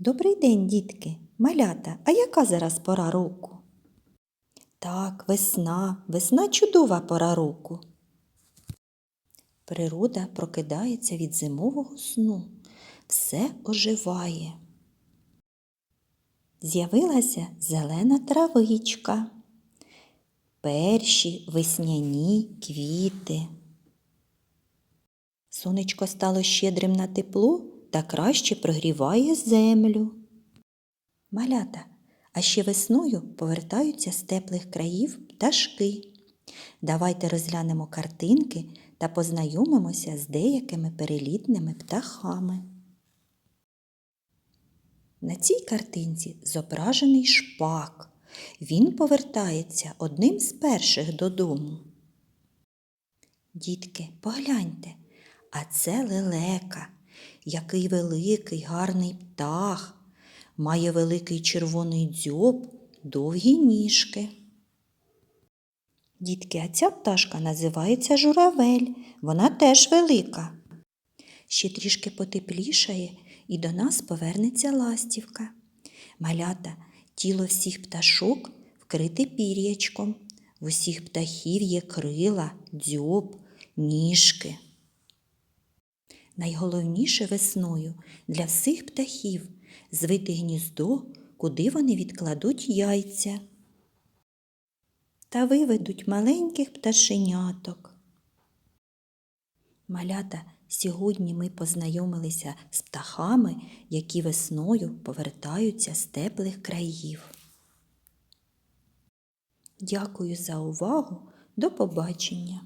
Добрий день, дітки, малята, а яка зараз пора року? Так, весна, весна чудова пора року. Природа прокидається від зимового сну, все оживає. З'явилася зелена травичка, перші весняні квіти. Сонечко стало щедрим на тепло та краще прогріває землю. Малята, а ще весною повертаються з теплих країв пташки. Давайте розглянемо картинки та познайомимося з деякими перелітними птахами. На цій картинці зображений шпак. Він повертається одним з перших додому. Дітки, погляньте, а це лелека, який великий гарний птах, має великий червоний дзьоб, довгі ніжки. Дітки, а ця пташка називається журавель, вона теж велика. Ще трішки потеплішає і до нас повернеться ластівка. Малята, тіло всіх пташок вкрите пір'ячком. В усіх птахів є крила, дзьоб, ніжки. Найголовніше весною для всіх птахів звити гніздо, куди вони відкладуть яйця та виведуть маленьких пташеняток. Малята, сьогодні ми познайомилися з птахами, які весною повертаються з теплих країв. Дякую за увагу. До побачення!